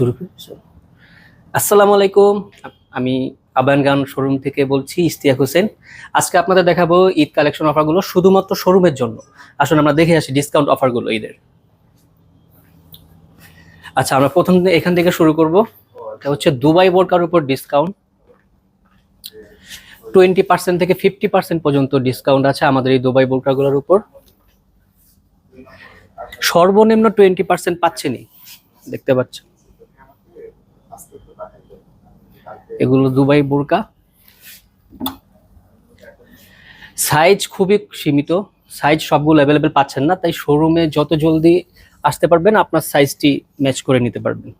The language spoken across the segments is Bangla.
শুরু করি চলো। আসসালামু আলাইকুম। আমি আবায়ন গান শোরুম থেকে বলছি ইস্তিয়াক হোসেন। আজকে আপনাদের দেখাবো ঈদ কালেকশন অফারগুলো শুধুমাত্র শোরুমের জন্য। আসুন আমরা দেখে আসি ডিসকাউন্ট অফারগুলো ঈদের। আচ্ছা আমরা প্রথম এখান থেকে শুরু করব। এটা হচ্ছে দুবাই বোরকার উপর ডিসকাউন্ট টোয়েন্টি পার্সেন্ট থেকে ফিফটি পার্সেন্ট পর্যন্ত ডিসকাউন্ট আছে আমাদের এই দুবাই বোরকাগুলোর উপর। সর্বনিম্ন টোয়েন্টি পার্সেন্ট পাচ্ছেনই। দেখতে পাচ্ছেন? এগুলো দুবাই বোরকা। সাইজ খুবই সীমিত। সাইজ সবগুলো অ্যাভেলেবেল পাচ্ছেন না, তাই শোরুমে যত জলদি আসতে পারবেন, আপনার সাইজটি ম্যাচ করে নিতে পারবেন।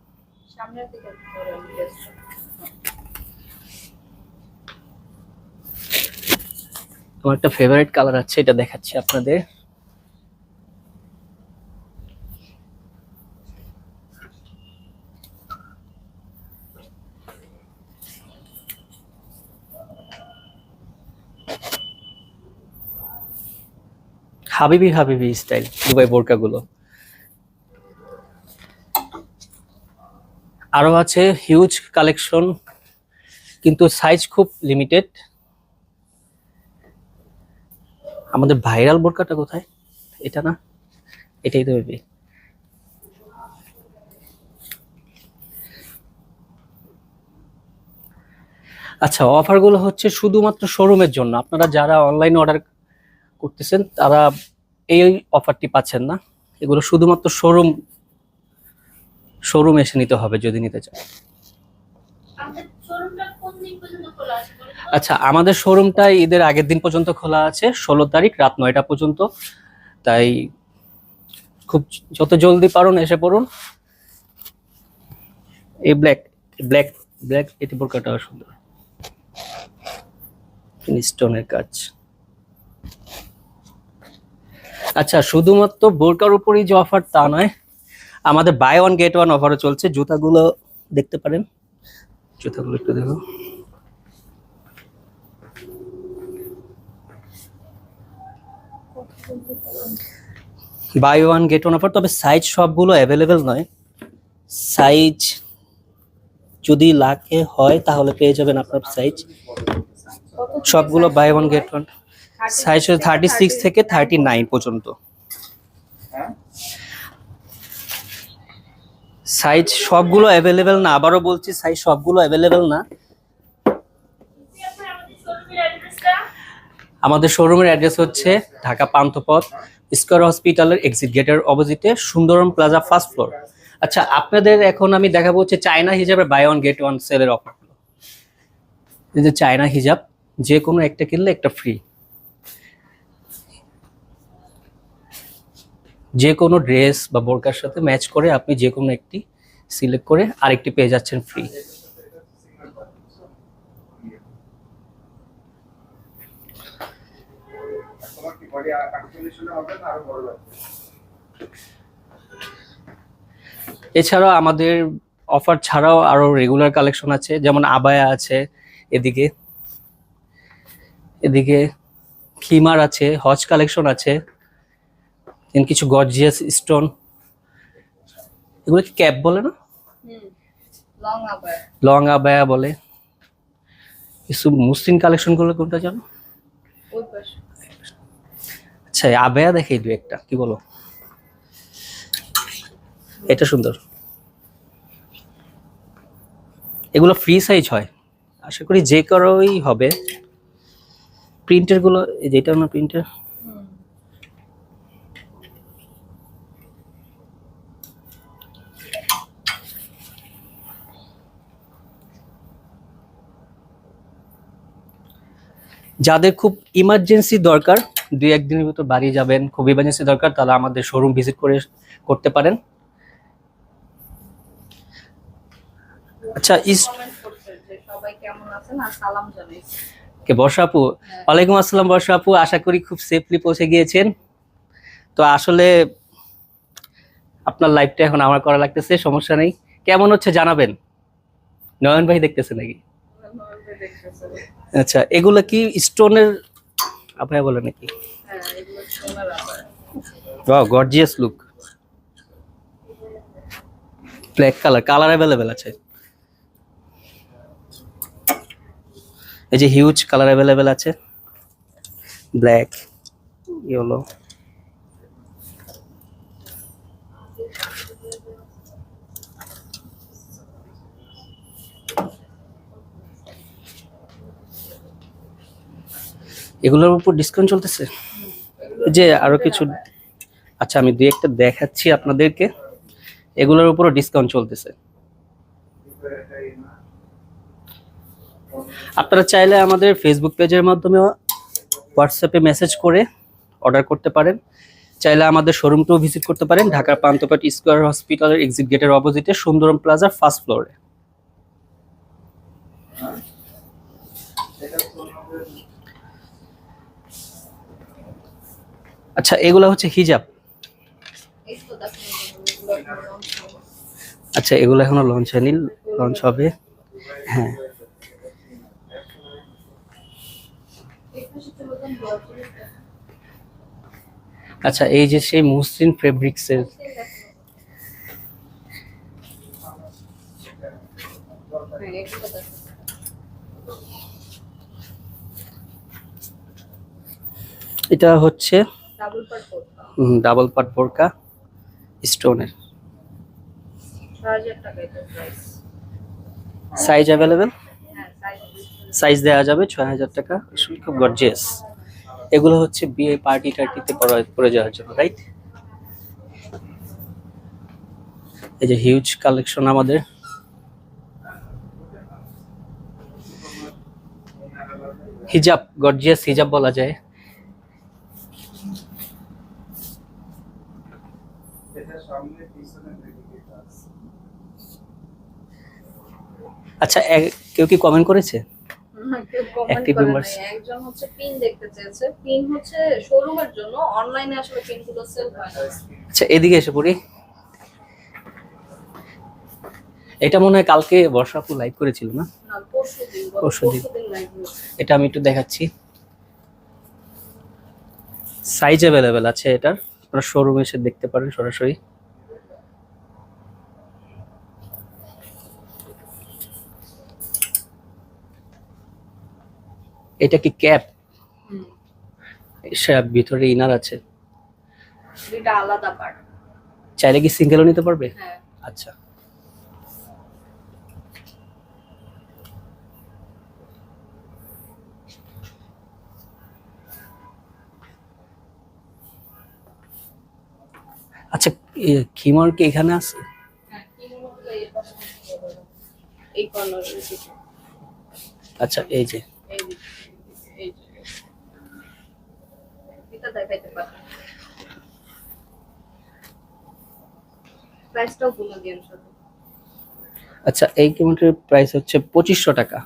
তোমার একটা ফেভারিট কালার আছে, এটা দেখাচ্ছি আপনাদের। হাবিবি হাবিবি স্টাইল দুবাই বোরকাগুলো আরও আছে হিউজ কালেকশন কিন্তু সাইজ খুব লিমিটেড আমাদের ভাইরাল বোরকাটা কোথায়? এটা না? এটাই তো বেবি আচ্ছা অফারগুলো হচ্ছে শুধুমাত্র শোরুমের জন্য। আপনারা যারা অনলাইনে অর্ডার করতেছেন, তারা এই অফারটি পাচ্ছেন না। এগুলো শুধুমাত্র শোরুম শোরুম এসে নিতে হবে যদি নিতে চান? আচ্ছা আমাদের শোরুমটা ঈদের আগের দিন পর্যন্ত খোলা আছে ষোলো তারিখ রাত নয়টা পর্যন্ত। তাই খুব যত জলদি পারুন এসে পড়ুন। এই ব্ল্যাক ব্ল্যাক ব্ল্যাক এটি বোরকাটাও সুন্দর। স্টোনের কাজ। আচ্ছা শুধুমাত্র বোরকার উপরই যে অফার তা নয়, আমাদের বাই ওয়ান গেট ওয়ান অফারও চলছে। জুতাগুলো দেখতে পারেন। জুতাগুলো একটু দেখো buy one get one offer তবে সাইজ সবগুলো অ্যাভেলেবেল নয়। সাইজ যদি লাখে হয়, তাহলে পেয়ে যাবেন আপনার সাইজ সবগুলো buy one get one size thirty six থেকে থার্টি নাইন পর্যন্ত। সাইজ সবগুলো অ্যাভেলেবেল না, আবারও বলছি সাইজ সবগুলো অ্যাভেলেবেল না। আমাদের শোরুমের অ্যাড্রেস হচ্ছে ঢাকা পান্থপথ স্কোয়ার হসপিটালের এক্সিট গেটের অপোজিটে সুন্দরম প্লাজা ফার্স্ট ফ্লোর আচ্ছা আপনাদের এখন আমি দেখাবো হচ্ছে চায়না হিজাবের বাই ওয়ান গেট ওয়ান সেলের অফারগুলো এই যে চায়না হিজাব, যে কোনো একটা কিনলে একটা ফ্রি যে কোনো ড্রেস বা বোরকার সাথে ম্যাচ করে আপনি যে কোনো একটি সিলেক্ট করে আরেকটি পেয়ে যাচ্ছেন ফ্রি এছাড়াও আমাদের অফার ছাড়াও আরও রেগুলার কালেকশন আছে, যেমন আবায়া আছে, এদিকে এদিকে, খিমার আছে, হজ কালেকশন আছে। দেন কিছু গর্জিয়াস স্টোন এগুলো কি ক্যাপ বলে না? লং আবায়া বলে। কিছু মুসলিম কালেকশনগুলো কোনটা জানো? আচ্ছা আবায়া দেখে দু একটা কি বলো? এটা সুন্দর। এগুলো ফ্রি সাইজ হয়। আশা করি যে কারোই হবে। প্রিন্টেরগুলো এই যেটা না প্রিন্টার যাদের খুব ইমার্জেন্সি দরকার দুই একদিনের ভিতর বাড়ি যাবেন খুব ইমার্জেন্সি দরকার তারা আমাদের শোরুম ভিজিট করে করতে পারেন। আচ্ছা কে বর্ষা আপু? ওয়ালাইকুম আসসালাম বর্ষা আপু। আশা করি খুব সেফলি পৌঁছে গিয়েছেন। তো আসলে আপনার লাইফটা এখন আমার করা লাগতেছে সমস্যা নেই। কেমন হচ্ছে জানাবেন? নয়ন ভাই দেখতেছে নাকি? আচ্ছা এগুলো কি স্টোনের আপনার বলে নাকি? Wow gorgeous look black colour colour available আছে। এই যে হিউজ কালার অ্যাভেলেবেল আছে। ব্ল্যাক ইয়েলো এগুলোর উপর ডিসকাউন্ট চলতেছে? যে আরও কিছু আচ্ছা আমি দুই একটা দেখাচ্ছি আপনাদেরকে। এগুলোর উপরও ডিসকাউন্ট চলতেছে। আপনারা চাইলে আমাদের ফেসবুক পেজের মাধ্যমে হোয়াটসঅ্যাপে মেসেজ করে অর্ডার করতে পারেন। চাইলে আমাদের শোরুমটাও ভিজিট করতে পারেন, ঢাকার পান্থপট স্কোয়ার হসপিটালের এক্সিট গেটের অপোজিটে সুন্দরম প্লাজার ফার্স্ট ফ্লোরে আচ্ছা এগুলো হচ্ছে হিজাব। আচ্ছা এগুলো এখনও লঞ্চ হয়নি লঞ্চ হবে হ্যাঁ আচ্ছা এই যে সেই মসৃণ ফেব্রিক্সের এটা হচ্ছে ডাবল পাট বোরকা? স্টোনের। সাইজ অ্যাভেলেবেল সাইজ সাইজ দেওয়া যাবে ছয় হাজার টাকা। আসলে খুব গর্জিয়াস এগুলো হচ্ছে বিয়ে পার্টি টার্টিতে পরে যাওয়ার জন্য রাইট এই যে হিউজ কালেকশন আমাদের। হিজাব গর্জিয়াস হিজাব বলা যায় এটা সামনে পিছনে দিকে আছে আচ্ছা কেউ কি কমেন্ট করেছে? কেউ comment Active করে members। নাই। একজন হচ্ছে পিন দেখতে চেয়েছে। পিন হচ্ছে শোরুমের জন্য। অনলাইনে আসলে পিন সেল হয় না। আচ্ছা এদিকে এসে পড়ি। এটা মনে হয় কালকে বর্ষাপু লাইভ করেছিল না? পরশুদিন। এটা আমি একটু দেখাচ্ছি। সাইজ অ্যাভেলেবেল আছে এটার। আপনারা শোরুমে এসে দেখতে পারেন সরাসরি। এটা কি ক্যাপ ভিতরে ইনার আছে। এটা আলাদা পার্ট চাইলে কি সিঙ্গেলও নিতে পারবে? হ্যাঁ। আচ্ছা। আচ্ছা খিমর কি এখানে আছে? হ্যাঁ আচ্ছা এই যে। আচ্ছা এই কিমোটের প্রাইস হচ্ছে পঁচিশশো টাকা।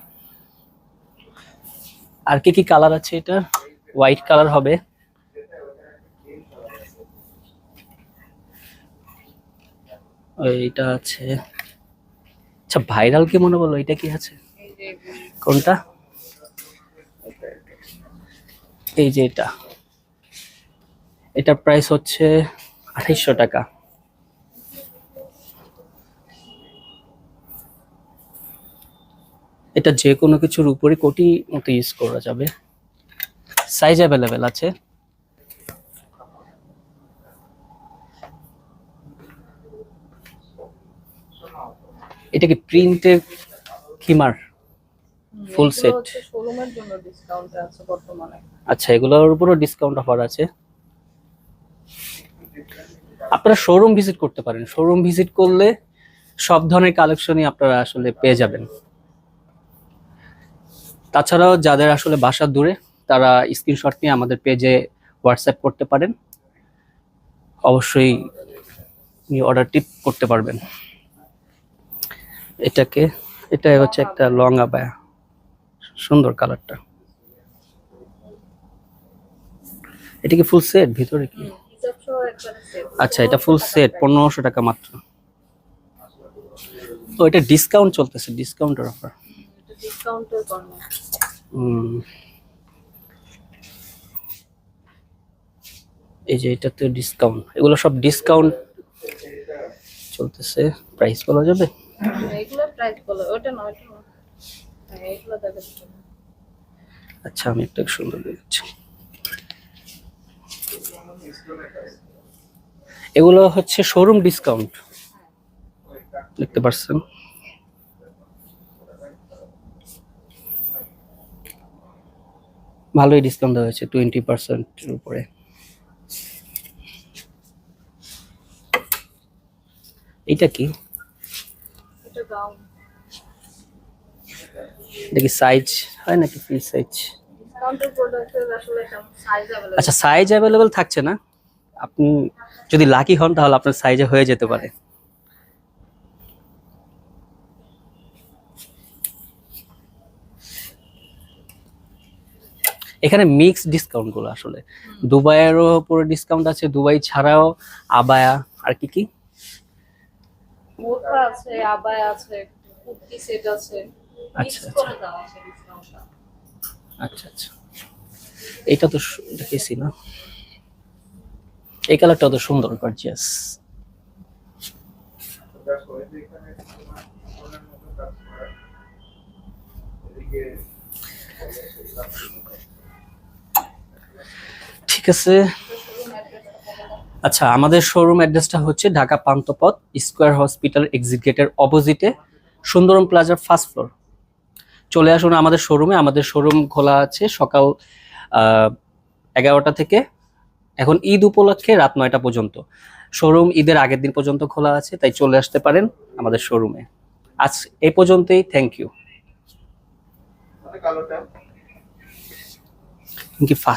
আর কি কি কালার আছে এটা হোয়াইট কালার হবে। এইটা আছে। আচ্ছা ভাইরাল কি মনে বলো? এটা কি আছে। কোনটা? এই যে এটা। এটার প্রাইস হচ্ছে আঠাইশশো টাকা। এটা যে কোনো কিছুর উপরে কোটি মতো ইউজ করা যাবে। সাইজ অ্যাভেলেবেল আছে। এটা কি প্রিন্টের খিমার ফুল সেট শোরুমের জন্য ডিসকাউন্ট আছে বর্তমানে। আচ্ছা এগুলোর উপরও ডিসকাউন্ট অফার আছে। আপনারা শোরুম ভিজিট করতে পারেন। শোরুম ভিজিট করলে সব ধরনের কালেকশনই আপনারা আসলে পেয়ে যাবেন। তাছাড়াও যাদের আসলে বাসা দূরে তারা স্ক্রিনশট নিয়ে আমাদের পেজে হোয়াটসঅ্যাপ করতে পারেন। অবশ্যই অর্ডারটি করতে পারবেন। এটাকে এটা হচ্ছে একটা লং আবায়া সুন্দর কালারটা। এটা কি ফুল সেট ভিতরে কি? আচ্ছা এটা ফুল সেট পনেরোশো টাকা মাত্র। তো এটা ডিসকাউন্ট চলতেছে ডিসকাউন্টের অফার এই যে এটাতে ডিসকাউন্ট এগুলো সব ডিসকাউন্ট চলতেছে। প্রাইস বলা যাবে? এগুলো প্রাইস বলো, ওটা হ্যাঁ এগুলো দেখাচ্ছি আচ্ছা আমি একটা সুন্দর দেখছি। এগুলো হচ্ছে শোরুম ডিসকাউন্ট দেখতে পাচ্ছেন ভালোই ডিসকাউন্ট দেওয়া হয়েছে টোয়েন্টি পার্সেন্টের উপরে। কি? এটা গাউন দেখি সাইজ হয় নাকি ফ্রি সাইজ আচ্ছা সাইজ অ্যাভেলেবেল থাকছে না। আপনি যদি লাকি হন তাহলে আপনার সাইজে হয়ে যেতে পারে। এখানে মিক্স ডিসকাউন্টগুলো আসলে। দুবাইয়েরও উপরে ডিসকাউন্ট আছে দুবাই ছাড়াও আবায়া আর কি কি? বোরকা আছে আবায়া আছে কুর্তি সেট আছে আচ্ছা, আছে ডিসকাউন্টটা। আচ্ছা আচ্ছা। এইটা তো দেখেছি না এই কালারটা তো সুন্দর গর্জিয়াস জাস্ট ওই যে এখানে তোমার ফোনের মতো কাজ করা এদিকে ঠিক আছে আচ্ছা আমাদের শোরুম অ্যাড্রেসটা হচ্ছে Dhaka Panthapath square hospital exit গেটের অপোজিটে সুন্দরম প্লাজার ফার্স্ট ফ্লোর চলে আসুন আমাদের শোরুমে আমাদের শোরুম খোলা আছে সকাল এগারোটা থেকে। এখন ঈদ উপলক্ষে রাত নয়টা পর্যন্ত। শোরুম ঈদের আগের দিন পর্যন্ত খোলা আছে তাই চলে আসতে পারেন আমাদের শোরুমে আজ এই পর্যন্তই থ্যাংক ইউ কি